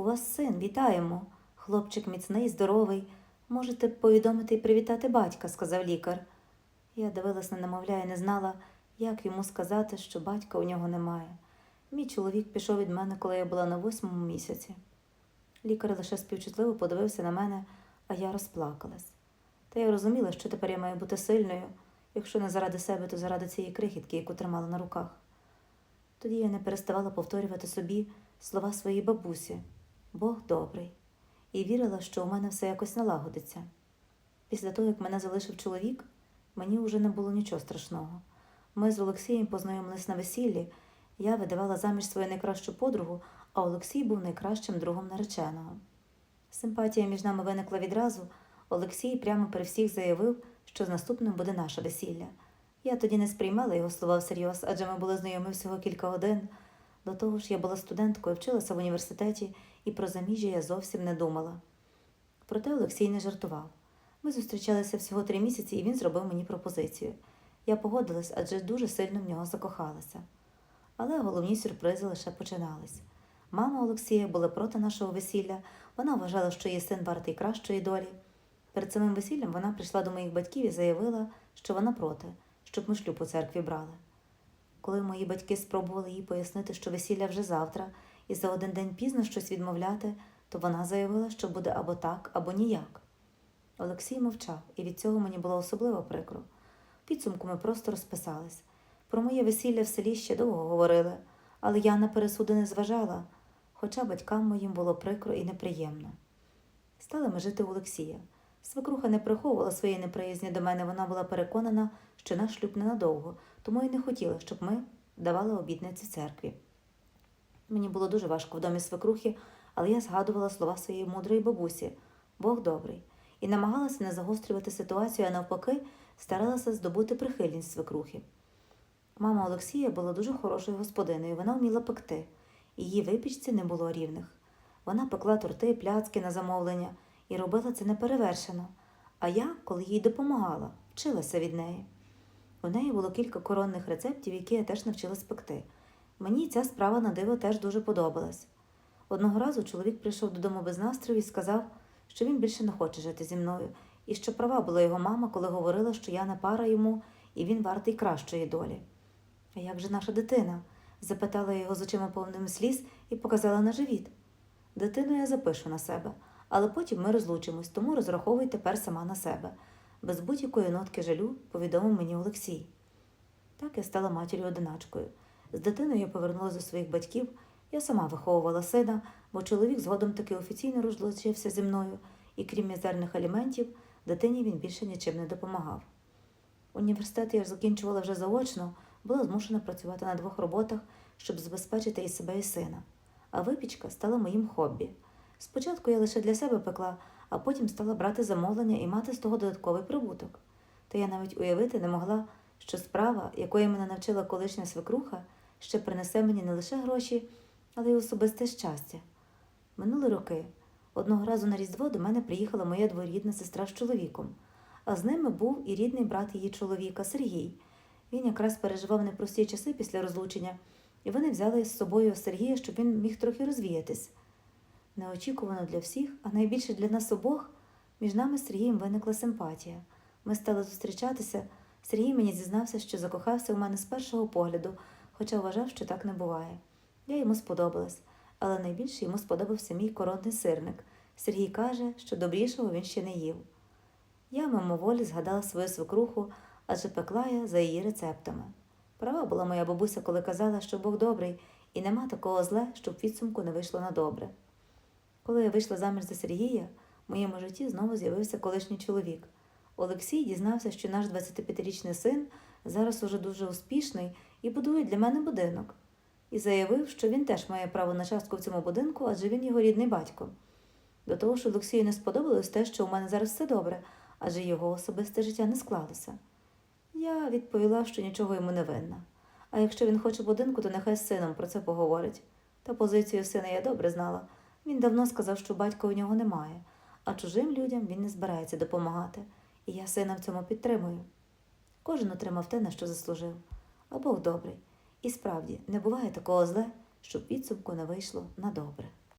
У вас син, вітаємо. Хлопчик міцний, здоровий. Можете повідомити і привітати батька, сказав лікар. Я дивилась на немовля і не знала, як йому сказати, що батька у нього немає. Мій чоловік пішов від мене, коли я була на восьмому місяці. Лікар лише співчутливо подивився на мене, а я розплакалась. Та я розуміла, що тепер я маю бути сильною, якщо не заради себе, то заради цієї крихітки, яку тримала на руках. Тоді я не переставала повторювати собі слова своєї бабусі Бог добрий, і вірила, що у мене все якось налагодиться. Після того, як мене залишив чоловік, мені вже не було нічого страшного. Ми з Олексієм познайомились на весіллі, я видавала заміж свою найкращу подругу, а Олексій був найкращим другом нареченого. Симпатія між нами виникла відразу. Олексій прямо при всіх заявив, що з наступним буде наше весілля. Я тоді не сприймала його слова всерйоз, адже ми були знайомі всього кілька годин. До того ж, я була студенткою, вчилася в університеті, і про заміжжя я зовсім не думала. Проте Олексій не жартував. Ми зустрічалися всього три місяці, і він зробив мені пропозицію. Я погодилась, адже дуже сильно в нього закохалася. Але головні сюрпризи лише починались. Мама Олексія була проти нашого весілля, вона вважала, що її син вартий кращої долі. Перед самим весіллям вона прийшла до моїх батьків і заявила, що вона проти, щоб ми шлюб у церкві брали. Коли мої батьки спробували їй пояснити, що весілля вже завтра, і за один день пізно щось відмовляти, то вона заявила, що буде або так, або ніяк. Олексій мовчав, і від цього мені було особливо прикро. Підсумку ми просто розписались. Про моє весілля в селі ще довго говорили, але я на пересуди не зважала, хоча батькам моїм було прикро і неприємно. Стали ми жити у Олексія. Свекруха не приховувала своєї неприязні до мене, вона була переконана, що наш шлюб ненадовго, тому й не хотіла, щоб ми давали обітниці церкві. Мені було дуже важко в домі свекрухи, але я згадувала слова своєї мудрої бабусі Бог добрий, і намагалася не загострювати ситуацію, а навпаки, старалася здобути прихильність свекрухи. Мама Олексія була дуже хорошою господиною, вона вміла пекти, її випічці не було рівних. Вона пекла торти, пляцки на замовлення і робила це неперевершено. А я, коли їй допомагала, вчилася від неї. У неї було кілька коронних рецептів, які я теж навчилась пекти. Мені ця справа на диво теж дуже подобалась. Одного разу чоловік прийшов додому без настрою і сказав, що він більше не хоче жити зі мною, і що права була його мама, коли говорила, що я не пара йому, і він вартий кращої долі. А як же наша дитина? запитала його з очима повними сліз і показала на живіт. Дитину я запишу на себе, але потім ми розлучимось, тому розраховуй тепер сама на себе. Без будь-якої нотки жалю повідомив мені Олексій. Так я стала матір'ю одиначкою. З дитиною я повернулася до своїх батьків. Я сама виховувала сина, бо чоловік згодом таки офіційно розлучився зі мною, і крім мізерних аліментів, дитині він більше нічим не допомагав. Університет я закінчувала вже заочно, була змушена працювати на двох роботах, щоб забезпечити і себе, і сина. А випічка стала моїм хобі. Спочатку я лише для себе пекла, а потім стала брати замовлення і мати з того додатковий прибуток. Та я навіть уявити не могла, що справа, якої мене навчила колишня свекруха, ще принесе мені не лише гроші, але й особисте щастя. Минули роки. Одного разу на Різдво до мене приїхала моя дворідна сестра з чоловіком, а з ними був і рідний брат її чоловіка Сергій. Він якраз переживав непрості часи після розлучення, і вони взяли з собою Сергія, щоб він міг трохи розвіятись. Неочікувано для всіх, а найбільше для нас обох, між нами з Сергієм виникла симпатія. Ми стали зустрічатися. Сергій мені зізнався, що закохався в мене з першого погляду, хоча вважав, що так не буває. Я йому сподобалась, але найбільше йому сподобався мій коронний сирник. Сергій каже, що добрішого він ще не їв. Я мимоволі згадала свою свекруху, адже пекла я за її рецептами. Права була моя бабуся, коли казала, що Бог добрий, і нема такого зле, щоб підсумку не вийшло на добре. Коли я вийшла заміж за Сергія, в моєму житті знову з'явився колишній чоловік. Олексій дізнався, що наш 25-річний син зараз уже дуже успішний і будує для мене будинок. І заявив, що він теж має право на частку в цьому будинку, адже він його рідний батько. До того ж, Олексію не сподобалось те, що у мене зараз все добре, адже його особисте життя не склалося. Я відповіла, що нічого йому не винна. А якщо він хоче будинку, то нехай з сином про це поговорить. Та позицію сина я добре знала. Він давно сказав, що батька у нього немає, а чужим людям він не збирається допомагати, і я сина в цьому підтримую. Кожен отримав те, на що заслужив, а Бог добрий. І справді не буває такого зле, щоб підсумку не вийшло на добре.